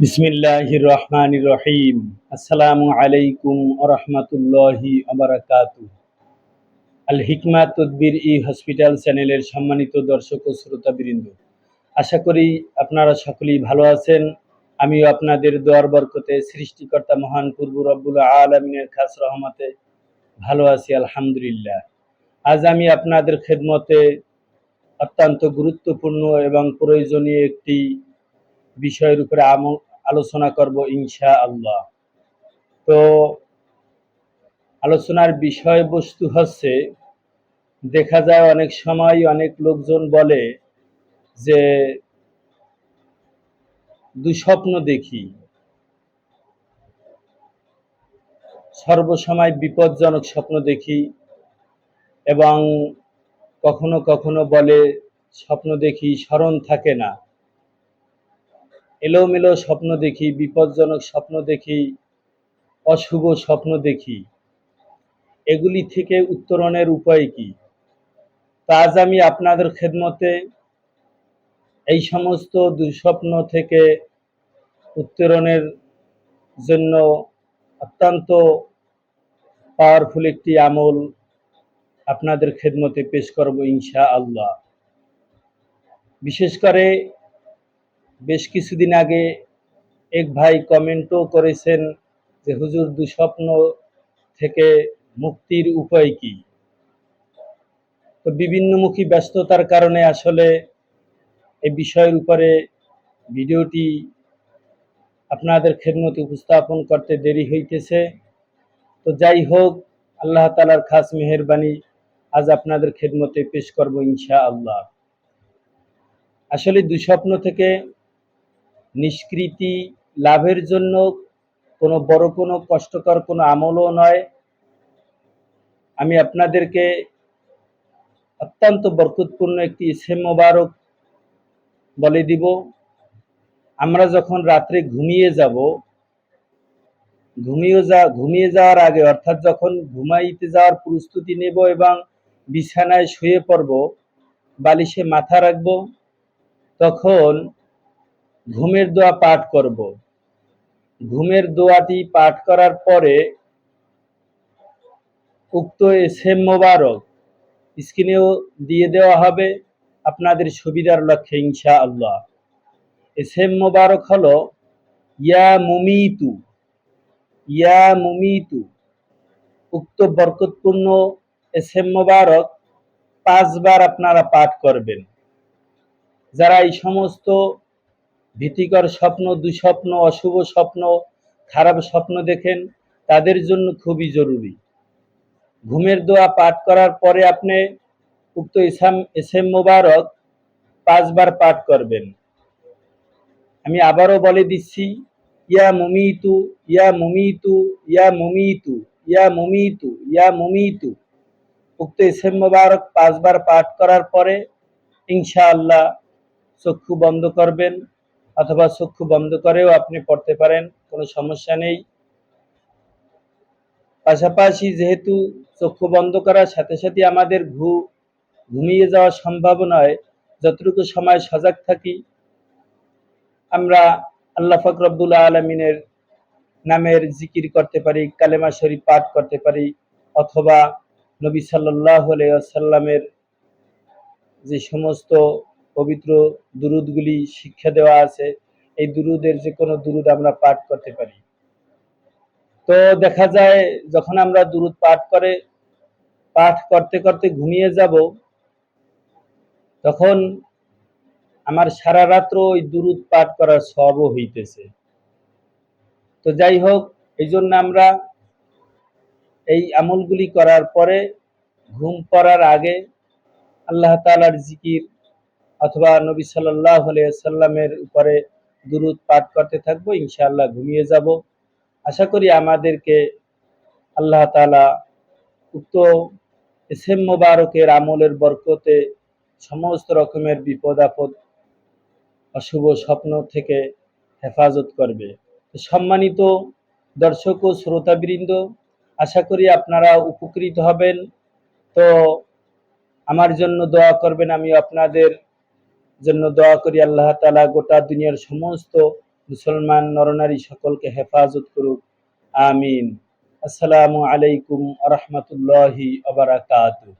বিসমিল্লাহির রহমানির রহিম আসসালামু আলাইকুম আরহামাতুল্লাহি আবারাকাতু আল হিকমা তদবির ই হসপিটাল চ্যানেলের সম্মানিত দর্শক ও শ্রোতা শ্রোতাবৃন্দ, আশা করি আপনারা সকলেই ভালো আছেন। আমিও আপনাদের দোয়ার বরকতে সৃষ্টিকর্তা মহান পূর্ব রব্বুল আলমিনের খাস রহমতে ভালো আছি, আলহামদুলিল্লাহ। আজ আমি আপনাদের খেদমতে অত্যন্ত গুরুত্বপূর্ণ এবং প্রয়োজনীয় একটি বিষয়ের উপরে আলোচনা করব ইনশা আল্লাহ তো আলোচনার বিষয়বস্তু হচ্ছে, দেখা যায় অনেক সময় অনেক লোকজন বলে যে, দুঃস্বপ্ন দেখি। সর্বসময় বিপজ্জনক স্বপ্ন দেখি এবং কখনো কখনো বলে, স্বপ্ন দেখি স্মরণ থাকে না। এলোমেলো স্বপ্ন দেখি, বিপজ্জনক স্বপ্ন দেখি, অশুভ স্বপ্ন দেখি। এগুলি থেকে উত্তরণের উপায় কি? তা আজ আমি আপনাদের খেদমতে এই সমস্ত দুঃস্বপ্ন থেকে উত্তরণের জন্য অত্যন্ত পাওয়ারফুল একটি আমল আপনাদের খেদমতে পেশ করব ইনশা আল্লাহ বিশেষ করে বেশ কিছুদিন আগে এক ভাই কমেন্টও করেছেন যে, হুজুর, দুঃস্বপ্ন থেকে মুক্তির উপায় কি? তো বিভিন্নমুখী ব্যস্ততার কারণে আসলে এই বিষয়ের উপরে ভিডিওটি আপনাদের খেদমতে উপস্থাপন করতে দেরি হইতেছে। তো যাই হোক, আল্লাহ তালার খাস মেহরবানি আজ আপনাদের খেদমতে পেশ করব ইনশা আল্লাহ আসলে দুঃস্বপ্ন থেকে নিষ্কৃতি লাভের জন্য কোনো বড় কোনো কষ্টকর কোনো আমলও নয়। আমি আপনাদেরকে অত্যন্ত বরকতপূর্ণ একটি ইসে মোবারক বলে দিব। আমরা যখন রাত্রে ঘুমিয়ে যাব, ঘুমিয়ে যা, ঘুমিয়ে যাওয়ার আগে, অর্থাৎ যখন ঘুমাইতে যাওয়ার প্রস্তুতি নেব এবং বিছানায় শুয়ে পড়ব, বালিশে মাথা রাখব, তখন ঘুমের দোয়া পাঠ করব। ঘুমের দোয়াটি পাঠ করার পরে উক্ত এসএম মোবারক স্ক্রিনেও দিয়ে দেওয়া হবে আপনাদের সুবিধার লক্ষ্যে ইনশা আল্লাহ এসএম মোবারক হলো, ইয়া মুমিতু ইয়া মুমিতু। উক্ত বরকতপূর্ণ এসএম মোবারক পাঁচবার আপনারা পাঠ করবেন। যারা এই সমস্ত ভীতিকর স্বপ্ন, দুঃস্বপ্ন, অশুভ স্বপ্ন, খারাপ স্বপ্ন দেখেন, তাদের জন্য খুবই জরুরি। ঘুমের দোয়া পাঠ করার পরে আপনি উক্ত ইসাম এসএম মোবারক পাঁচবার পাঠ করবেন। আমি আবারও বলে দিচ্ছি, ইয়া মুমিতু ইয়া মুমিতু ইয়া মুমিতু ইয়া মুমিতু ইয়া মুমিতু। উক্ত ইসেম মোবারক পাঁচবার পাঠ করার পরে ইনশাআল্লাহ চক্ষু বন্ধ করবেন। অথবা চক্ষু বন্ধ করেও আপনি পড়তে পারেন, কোনো সমস্যা নেই। পাশাপাশি যেহেতু চক্ষু বন্ধ করার সাথে সাথে আমাদের ঘু, ঘুমিয়ে যাওয়া সম্ভব নয় যতটুকু সময় সজাগ থাকি, আমরা আল্লাহ ফকরবুল আলমিনের নামের জিকির করতে পারি, কালেমা শরীফ পাঠ করতে পারি, অথবা নবী সাল্লাহ সাল্লামের যে সমস্ত পবিত্র দুরুদগুলি শিক্ষা দেওয়া আছে। এই দুরুদের যে কোনো দুরুদ আমরা পাঠ করতে পারি। তো দেখা যায়, যখন আমরা দুরুদ পাঠ করে, পাঠ করতে করতে ঘুমিয়ে যাব, তখন আমার সারা রাত্র ওই দুরুদ পাঠ করার সবও হইতেছে। তো যাই হোক, এই জন্য আমরা এই আমলগুলি করার পরে, ঘুম পড়ার আগে আল্লাহ তালার জিকির অথবা নবী সাল্লাহ সাল্লামের উপরে দুরুদ পাঠ করতে থাকব, ইনশাআল্লাহ ঘুমিয়ে যাব। আশা করি আমাদেরকে আল্লাহ তালা উক্ত এসএম মোবারকের আমলের বরকতে সমস্ত রকমের বিপদ আপদ, অশুভ স্বপ্ন থেকে হেফাজত করবে। সম্মানিত দর্শক ও শ্রোতাবৃন্দ, আশা করি আপনারা উপকৃত হবেন। তো আমার জন্য দোয়া করবেন, আমি আপনাদের জন্য দোয়া করি আল্লাহ তালা গোটা দুনিয়ার সমস্ত মুসলমান নরনারী সকলকে হেফাজত করুক। আমিন। আসসালামু আলাইকুম আ রহমতুল্লাহি আবরাকাতুহ